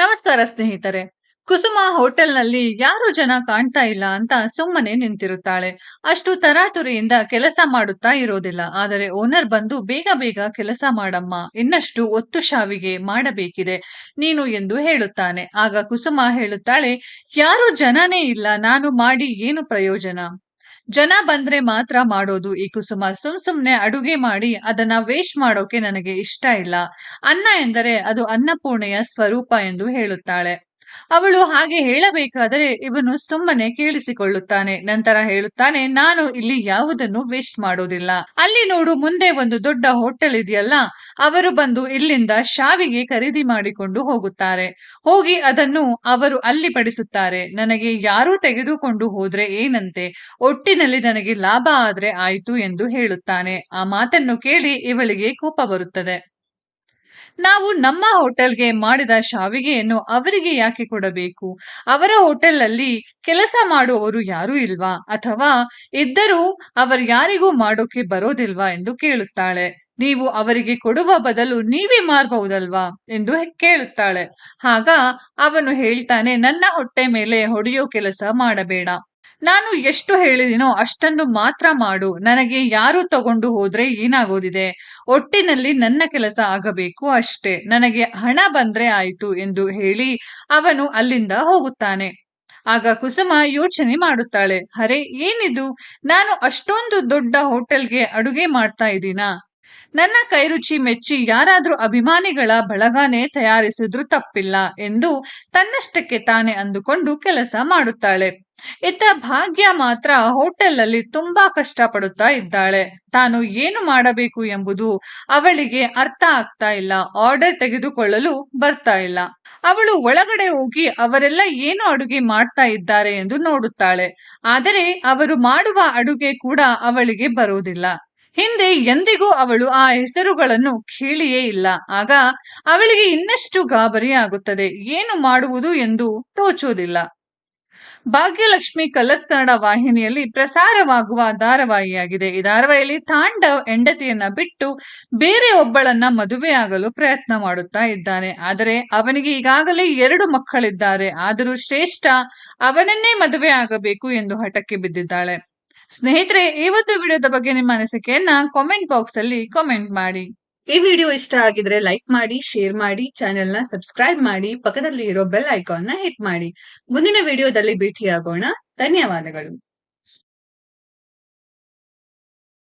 ನಮಸ್ಕಾರ ಸ್ನೇಹಿತರೆ. ಕುಸುಮ ಹೋಟೆಲ್ನಲ್ಲಿ ಯಾರು ಜನ ಕಾಣ್ತಾ ಇಲ್ಲ ಅಂತ ಸುಮ್ಮನೆ ನಿಂತಿರುತ್ತಾಳೆ. ಅಷ್ಟು ತರಾತುರಿಯಿಂದ ಕೆಲಸ ಮಾಡುತ್ತಾ ಇರೋದಿಲ್ಲ. ಆದರೆ ಓನರ್ ಬಂದು ಬೇಗ ಬೇಗ ಕೆಲಸ ಮಾಡಮ್ಮ. ಇನ್ನಷ್ಟು ಒತ್ತು ಶಾವಿಗೆ ಮಾಡಬೇಕಿದೆ ನೀನು ಎಂದು ಹೇಳುತ್ತಾನೆ. ಆಗ ಕುಸುಮ ಹೇಳುತ್ತಾಳೆ, ಯಾರು ಜನನೇ ಇಲ್ಲ. ನಾನು ಮಾಡಿ ಏನು ಪ್ರಯೋಜನ? ಜನ ಬಂದ್ರೆ ಮಾತ್ರ ಮಾಡೋದು ಈ ಕುಸುಮ. ಸುಮ್ ಸುಮ್ನೆ ಅಡುಗೆ ಮಾಡಿ ಅದನ್ನ ವೇಸ್ಟ್ ಮಾಡೋಕೆ ನನಗೆ ಇಷ್ಟ ಇಲ್ಲ. ಅನ್ನ ಎಂದರೆ ಅದು ಅನ್ನಪೂರ್ಣೆಯ ಸ್ವರೂಪ ಎಂದು ಹೇಳುತ್ತಾಳೆ. ಅವಳು ಹಾಗೆ ಹೇಳಬೇಕಾದರೆ ಇವನು ಸುಮ್ಮನೆ ಕೇಳಿಸಿಕೊಳ್ಳುತ್ತಾನೆ. ನಂತರ ಹೇಳುತ್ತಾನೆ, ನಾನು ಇಲ್ಲಿ ಯಾವುದನ್ನು ವೇಸ್ಟ್ ಮಾಡೋದಿಲ್ಲ. ಅಲ್ಲಿ ನೋಡು, ಮುಂದೆ ಒಂದು ದೊಡ್ಡ ಹೋಟೆಲ್ ಇದೆಯಲ್ಲ? ಅವರು ಬಂದು ಇಲ್ಲಿಂದ ಶಾವಿಗೆ ಖರೀದಿ ಮಾಡಿಕೊಂಡು ಹೋಗುತ್ತಾರೆ. ಹೋಗಿ ಅದನ್ನು ಅವರು ಅಲ್ಲಿ ಪಡಿಸುತ್ತಾರೆ. ನನಗೆ ಯಾರೂ ತೆಗೆದುಕೊಂಡು ಹೋದ್ರೆ ಏನಂತೆ? ಒಟ್ಟಿನಲ್ಲಿ ನನಗೆ ಲಾಭ ಆದ್ರೆ ಆಯ್ತು ಎಂದು ಹೇಳುತ್ತಾನೆ. ಆ ಮಾತನ್ನು ಕೇಳಿ ಇವಳಿಗೆ ಕೋಪ ಬರುತ್ತದೆ. ನಾವು ನಮ್ಮ ಹೋಟೆಲ್ಗೆ ಮಾಡಿದ ಶಾವಿಗೆಯನ್ನು ಅವರಿಗೆ ಯಾಕೆ ಕೊಡಬೇಕು? ಅವರ ಹೋಟೆಲ್ನಲ್ಲಿ ಕೆಲಸ ಮಾಡುವವರು ಯಾರೂ ಇಲ್ವಾ? ಅಥವಾ ಇದ್ದರೂ ಅವರು ಯಾರಿಗೂ ಮಾಡೋಕೆ ಬರೋದಿಲ್ವಾ ಎಂದು ಕೇಳುತ್ತಾಳೆ. ನೀವು ಅವರಿಗೆ ಕೊಡುವ ಬದಲು ನೀವೇ ಮಾರಬಹುದಲ್ವಾ? ಎಂದು ಕೇಳುತ್ತಾಳೆ. ಆಗ ಅವನು ಹೇಳ್ತಾನೆ, ನನ್ನ ಹೊಟ್ಟೆ ಮೇಲೆ ಹೊಡೆಯೋ ಕೆಲಸ ಮಾಡಬೇಡ. ನಾನು ಎಷ್ಟು ಹೇಳಿದಿನೋ ಅಷ್ಟನ್ನು ಮಾತ್ರ ಮಾಡು. ನನಗೆ ಯಾರು ತಗೊಂಡು ಹೋದ್ರೆ ಏನಾಗೋದಿದೆ? ಒಟ್ಟಿನಲ್ಲಿ ನನ್ನ ಕೆಲಸ ಆಗಬೇಕು ಅಷ್ಟೇ. ನನಗೆ ಹಣ ಬಂದ್ರೆ ಆಯ್ತು ಎಂದು ಹೇಳಿ ಅವನು ಅಲ್ಲಿಂದ ಹೋಗುತ್ತಾನೆ. ಆಗ ಕುಸುಮ ಯೋಚನೆ ಮಾಡುತ್ತಾಳೆ. ಅರೆ, ಏನಿದು? ನಾನು ಅಷ್ಟೊಂದು ದೊಡ್ಡ ಹೋಟೆಲ್ಗೆ ಅಡುಗೆ ಮಾಡ್ತಾ ಇದ್ದೀನಾ? ನನ್ನ ಕೈರುಚಿ ಮೆಚ್ಚಿ ಯಾರಾದ್ರೂ ಅಭಿಮಾನಿಗಳ ಬಳಗಾನೆ ತಯಾರಿಸಿದ್ರು ತಪ್ಪಿಲ್ಲ ಎಂದು ತನ್ನಷ್ಟಕ್ಕೆ ತಾನೇ ಅಂದುಕೊಂಡು ಕೆಲಸ ಮಾಡುತ್ತಾಳೆ. ಇತ್ತ ಭಾಗ್ಯ ಮಾತ್ರ ಹೋಟೆಲ್ ಅಲ್ಲಿ ತುಂಬಾ ಕಷ್ಟಪಡುತ್ತಾ ಇದ್ದಾಳೆ. ತಾನು ಏನು ಮಾಡಬೇಕು ಎಂಬುದು ಅವಳಿಗೆ ಅರ್ಥ ಆಗ್ತಾ ಇಲ್ಲ. ಆರ್ಡರ್ ತೆಗೆದುಕೊಳ್ಳಲು ಬರ್ತಾ ಇಲ್ಲ. ಅವಳು ಒಳಗಡೆ ಹೋಗಿ ಅವರೆಲ್ಲ ಏನು ಅಡುಗೆ ಮಾಡ್ತಾ ಇದ್ದಾರೆ ಎಂದು ನೋಡುತ್ತಾಳೆ. ಆದರೆ ಅವರು ಮಾಡುವ ಅಡುಗೆ ಕೂಡ ಅವಳಿಗೆ ಬರುವುದಿಲ್ಲ. ಹಿಂದೆ ಎಂದಿಗೂ ಅವಳು ಆ ಹೆಸರುಗಳನ್ನು ಕೇಳಿಯೇ ಇಲ್ಲ. ಆಗ ಅವಳಿಗೆ ಇನ್ನಷ್ಟು ಗಾಬರಿಯಾಗುತ್ತದೆ. ಏನು ಮಾಡುವುದು ಎಂದು ತೋಚುವುದಿಲ್ಲ. ಭಾಗ್ಯಲಕ್ಷ್ಮಿ ಕಲರ್ಸ್ ಕನ್ನಡ ವಾಹಿನಿಯಲ್ಲಿ ಪ್ರಸಾರವಾಗುವ ಧಾರಾವಾಹಿಯಾಗಿದೆ. ಈ ಧಾರಾವಾಹಿಯಲ್ಲಿ ತಾಂಡವ್ ಹೆಂಡತಿಯನ್ನ ಬಿಟ್ಟು ಬೇರೆ ಒಬ್ಬಳನ್ನ ಮದುವೆಯಾಗಲು ಪ್ರಯತ್ನ ಮಾಡುತ್ತಾ ಇದ್ದಾನೆ. ಆದರೆ ಅವನಿಗೆ ಈಗಾಗಲೇ ಎರಡು ಮಕ್ಕಳಿದ್ದಾರೆ. ಆದರೂ ಶ್ರೇಷ್ಠ ಅವನನ್ನೇ ಮದುವೆ ಆಗಬೇಕು ಎಂದು ಹಠಕ್ಕೆ ಬಿದ್ದಿದ್ದಾಳೆ. ಸ್ನೇಹಿತರೆ ಒಂದು ವಿಡಿಯೋದ ಬಗ್ಗೆ ನಿಮ್ಮ ಅನಿಸಿಕೆಯನ್ನ ಕಾಮೆಂಟ್ ಬಾಕ್ಸ್ ಅಲ್ಲಿ ಕಾಮೆಂಟ್ ಮಾಡಿ. ಈ ವಿಡಿಯೋ ಇಷ್ಟ ಆಗಿದ್ರೆ ಲೈಕ್ ಮಾಡಿ ಶೇರ್ ಮಾಡಿ ಚಾನೆಲ್ನ ಸಬ್ಸ್ಕ್ರೈಬ್ ಮಾಡಿ ಪಕ್ಕದಲ್ಲಿ ಇರೋ ಬೆಲ್ ಐಕಾನ್ನ ಹಿಟ್ ಮಾಡಿ. ಮುಂದಿನ ವಿಡಿಯೋದಲ್ಲಿ ಭೇಟಿಯಾಗೋಣ. ಧನ್ಯವಾದಗಳು.